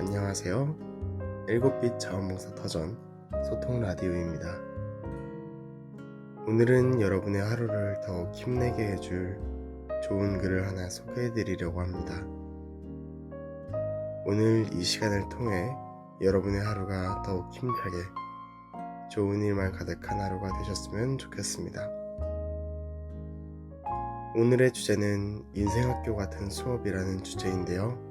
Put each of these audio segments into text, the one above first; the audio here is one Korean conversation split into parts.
안녕하세요. 일곱빛 자원봉사 터전 소통 라디오입니다. 오늘은 여러분의 하루를 더욱 힘내게 해줄 좋은 글을 하나 소개해 드리려고 합니다. 오늘 이 시간을 통해 여러분의 하루가 더욱 힘차게 좋은 일만 가득한 하루가 되셨으면 좋겠습니다. 오늘의 주제는 인생학교 같은 수업이라는 주제인데요.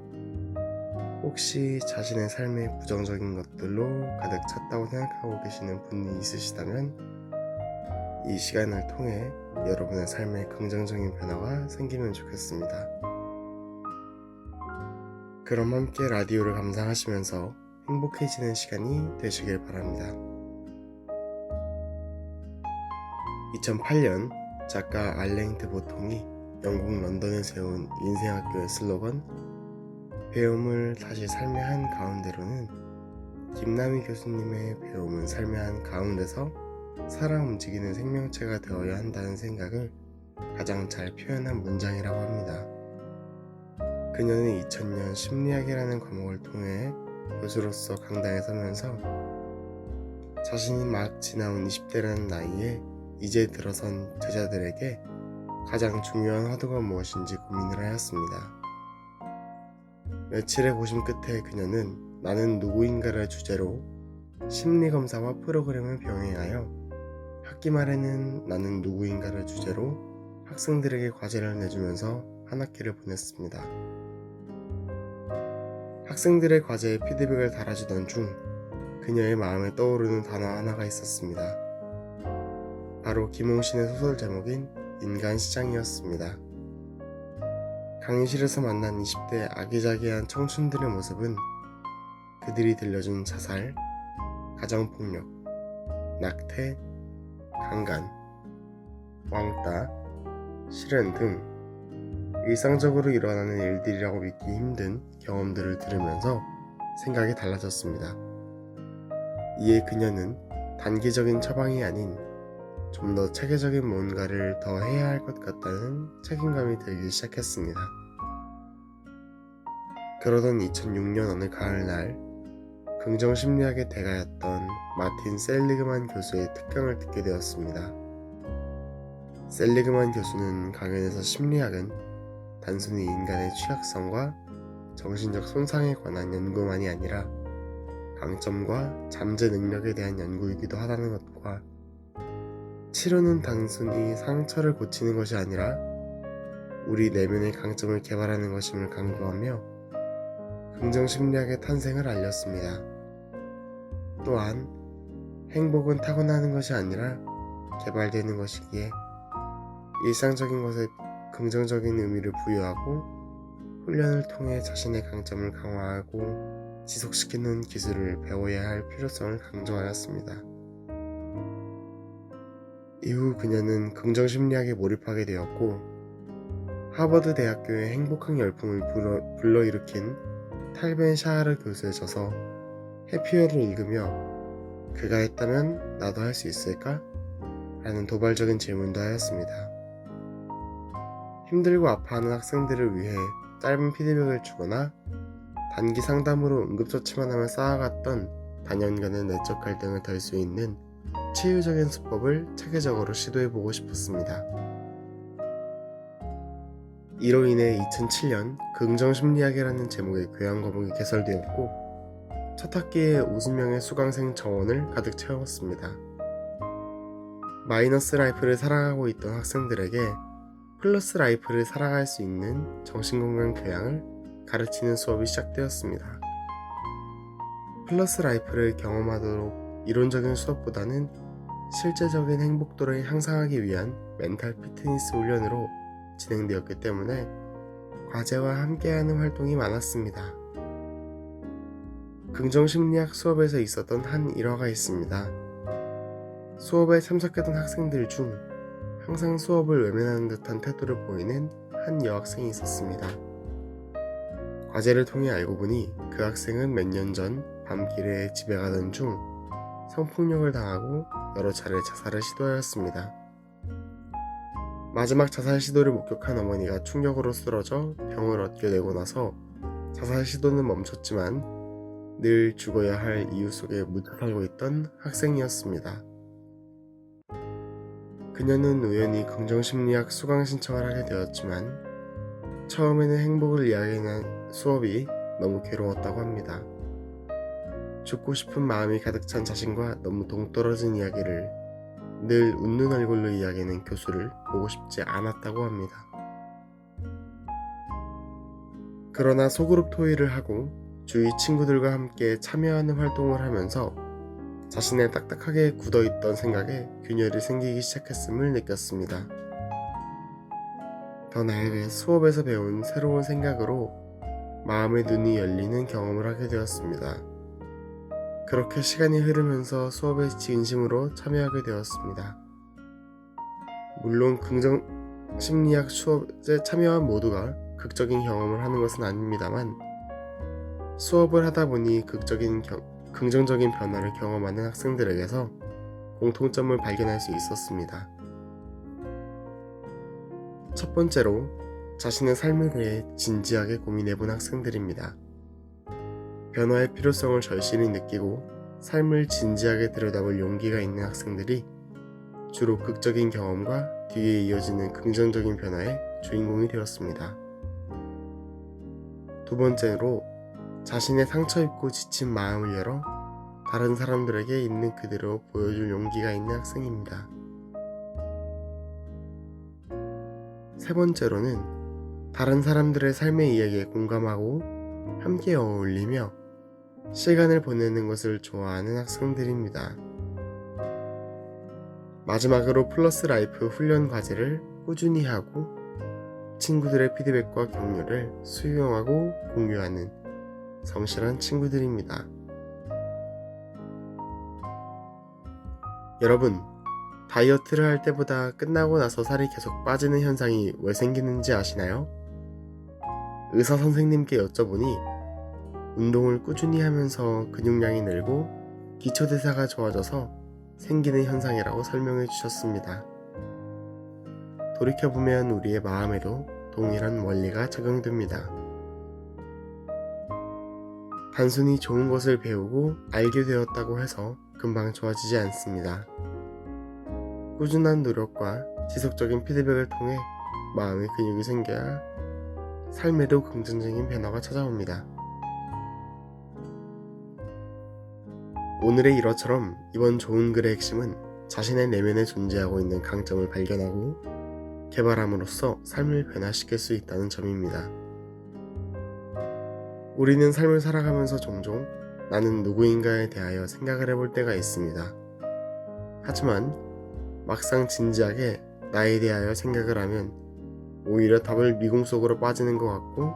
혹시 자신의 삶에 부정적인 것들로 가득 찼다고 생각하고 계시는 분이 있으시다면 이 시간을 통해 여러분의 삶에 긍정적인 변화가 생기면 좋겠습니다. 그럼 함께 라디오를 감상하시면서 행복해지는 시간이 되시길 바랍니다. 2008년 작가 알랭 드 보통이 영국 런던에 세운 인생학교의 슬로건 배움을 다시 삶의 한 가운데로는 김남희 교수님의 배움은 삶의 한 가운데서 살아 움직이는 생명체가 되어야 한다는 생각을 가장 잘 표현한 문장이라고 합니다. 그녀는 2000년 심리학이라는 과목을 통해 교수로서 강당에 서면서 자신이 막 지나온 20대라는 나이에 이제 들어선 제자들에게 가장 중요한 화두가 무엇인지 고민을 하였습니다. 며칠의 고심 끝에 그녀는 나는 누구인가를 주제로 심리검사와 프로그램을 병행하여 학기 말에는 나는 누구인가를 주제로 학생들에게 과제를 내주면서 한 학기를 보냈습니다. 학생들의 과제에 피드백을 달아주던 중 그녀의 마음에 떠오르는 단어 하나가 있었습니다. 바로 김홍신의 소설 제목인 인간 시장이었습니다. 강의실에서 만난 20대 아기자기한 청춘들의 모습은 그들이 들려준 자살, 가정폭력, 낙태, 강간, 왕따, 실현 등 일상적으로 일어나는 일들이라고 믿기 힘든 경험들을 들으면서 생각이 달라졌습니다. 이에 그녀는 단기적인 처방이 아닌 좀 더 체계적인 뭔가를 더 해야 할 것 같다는 책임감이 들기 시작했습니다. 그러던 2006년 어느 가을날 긍정 심리학의 대가였던 마틴 셀리그만 교수의 특강을 듣게 되었습니다. 셀리그만 교수는 강연에서 심리학은 단순히 인간의 취약성과 정신적 손상에 관한 연구만이 아니라 강점과 잠재 능력에 대한 연구이기도 하다는 것과 치료는 단순히 상처를 고치는 것이 아니라 우리 내면의 강점을 개발하는 것임을 강조하며 긍정 심리학의 탄생을 알렸습니다. 또한 행복은 타고나는 것이 아니라 개발되는 것이기에 일상적인 것에 긍정적인 의미를 부여하고 훈련을 통해 자신의 강점을 강화하고 지속시키는 기술을 배워야 할 필요성을 강조하였습니다. 이후 그녀는 긍정심리학에 몰입하게 되었고 하버드 대학교의 행복한 열풍을 불러, 불러일으킨 탈벤 샤하르 교수에 져서 해피어를 읽으며 그가 했다면 나도 할 수 있을까? 라는 도발적인 질문도 하였습니다. 힘들고 아파하는 학생들을 위해 짧은 피드백을 주거나 단기 상담으로 응급처치만 하며 쌓아갔던 단연간의 내적 갈등을 덜 수 있는 치유적인 수법을 체계적으로 시도해보고 싶었습니다. 이로 인해 2007년 긍정심리학이라는 제목의 교양 과목이 개설되었고 첫 학기에 50명의 수강생 정원을 가득 채웠습니다. 마이너스 라이프를 살아가고 있던 학생들에게 플러스 라이프를 살아갈 수 있는 정신건강 교양을 가르치는 수업이 시작되었습니다. 플러스 라이프를 경험하도록 이론적인 수업보다는 실제적인 행복도를 향상하기 위한 멘탈 피트니스 훈련으로 진행되었기 때문에 과제와 함께하는 활동이 많았습니다. 긍정심리학 수업에서 있었던 한 일화가 있습니다. 수업에 참석했던 학생들 중 항상 수업을 외면하는 듯한 태도를 보이는 한 여학생이 있었습니다. 과제를 통해 알고 보니 그 학생은 몇 년 전 밤길에 집에 가던 중 성폭력을 당하고 여러 차례 자살을 시도하였습니다. 마지막 자살 시도를 목격한 어머니가 충격으로 쓰러져 병을 얻게 되고 나서 자살 시도는 멈췄지만 늘 죽어야 할 이유 속에 묻혀 살고 있던 학생이었습니다. 그녀는 우연히 긍정심리학 수강 신청을 하게 되었지만 처음에는 행복을 이야기하는 수업이 너무 괴로웠다고 합니다. 죽고 싶은 마음이 가득 찬 자신과 너무 동떨어진 이야기를 늘 웃는 얼굴로 이야기하는 교수를 보고 싶지 않았다고 합니다. 그러나 소그룹 토의를 하고 주위 친구들과 함께 참여하는 활동을 하면서 자신의 딱딱하게 굳어있던 생각에 균열이 생기기 시작했음을 느꼈습니다. 더 나아가 수업에서 배운 새로운 생각으로 마음의 눈이 열리는 경험을 하게 되었습니다. 그렇게 시간이 흐르면서 수업에 진심으로 참여하게 되었습니다. 물론 긍정 심리학 수업에 참여한 모두가 극적인 경험을 하는 것은 아닙니다만 수업을 하다 보니 극적인 겨, 긍정적인 변화를 경험하는 학생들에게서 공통점을 발견할 수 있었습니다. 첫 번째로 자신의 삶에 대해 진지하게 고민해본 학생들입니다. 변화의 필요성을 절실히 느끼고 삶을 진지하게 들여다볼 용기가 있는 학생들이 주로 극적인 경험과 뒤에 이어지는 긍정적인 변화의 주인공이 되었습니다. 두 번째로 자신의 상처 입고 지친 마음을 열어 다른 사람들에게 있는 그대로 보여줄 용기가 있는 학생입니다. 세 번째로는 다른 사람들의 삶의 이야기에 공감하고 함께 어울리며 시간을 보내는 것을 좋아하는 학생들입니다. 마지막으로 플러스 라이프 훈련 과제를 꾸준히 하고 친구들의 피드백과 격려를 수용하고 공유하는 성실한 친구들입니다. 여러분, 다이어트를 할 때보다 끝나고 나서 살이 계속 빠지는 현상이 왜 생기는지 아시나요? 의사 선생님께 여쭤보니 운동을 꾸준히 하면서 근육량이 늘고 기초대사가 좋아져서 생기는 현상이라고 설명해 주셨습니다. 돌이켜보면 우리의 마음에도 동일한 원리가 적용됩니다. 단순히 좋은 것을 배우고 알게 되었다고 해서 금방 좋아지지 않습니다. 꾸준한 노력과 지속적인 피드백을 통해 마음의 근육이 생겨야 삶에도 긍정적인 변화가 찾아옵니다. 오늘의 일화처럼 이번 좋은 글의 핵심은 자신의 내면에 존재하고 있는 강점을 발견하고 개발함으로써 삶을 변화시킬 수 있다는 점입니다. 우리는 삶을 살아가면서 종종 나는 누구인가에 대하여 생각을 해볼 때가 있습니다. 하지만 막상 진지하게 나에 대하여 생각을 하면 오히려 답을 미궁 속으로 빠지는 것 같고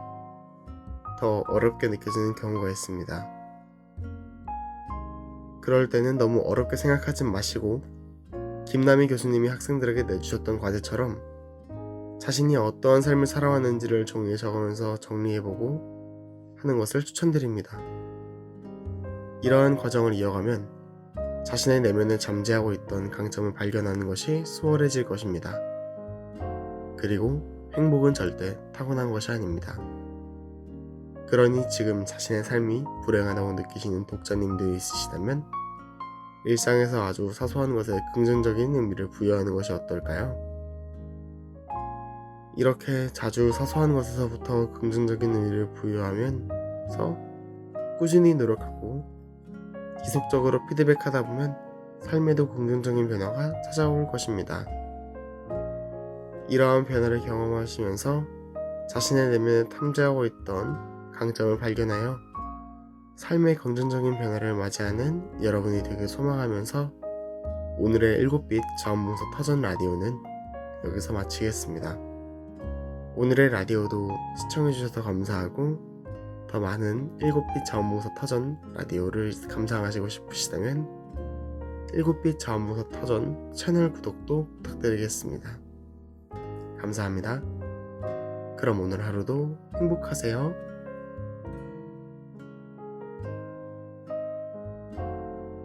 더 어렵게 느껴지는 경우가 있습니다. 그럴 때는 너무 어렵게 생각하지 마시고 김남희 교수님이 학생들에게 내주셨던 과제처럼 자신이 어떠한 삶을 살아왔는지를 종이에 적으면서 정리해보고 하는 것을 추천드립니다. 이러한 과정을 이어가면 자신의 내면에 잠재하고 있던 강점을 발견하는 것이 수월해질 것입니다. 그리고 행복은 절대 타고난 것이 아닙니다. 그러니 지금 자신의 삶이 불행하다고 느끼시는 독자님들이 있으시다면 일상에서 아주 사소한 것에 긍정적인 의미를 부여하는 것이 어떨까요? 이렇게 자주 사소한 것에서부터 긍정적인 의미를 부여하면서 꾸준히 노력하고 지속적으로 피드백하다 보면 삶에도 긍정적인 변화가 찾아올 것입니다. 이러한 변화를 경험하시면서 자신의 내면에 탐지하고 있던 강점을 발견하여 삶의 긍정적인 변화를 맞이하는 여러분이 되길 소망하면서 오늘의 7빛 자원봉사 터전 라디오는 여기서 마치겠습니다. 오늘의 라디오도 시청해주셔서 감사하고 더 많은 7빛 자원봉사 터전 라디오를 감상하시고 싶으시다면 7빛 자원봉사 터전 채널 구독도 부탁드리겠습니다. 감사합니다. 그럼 오늘 하루도 행복하세요.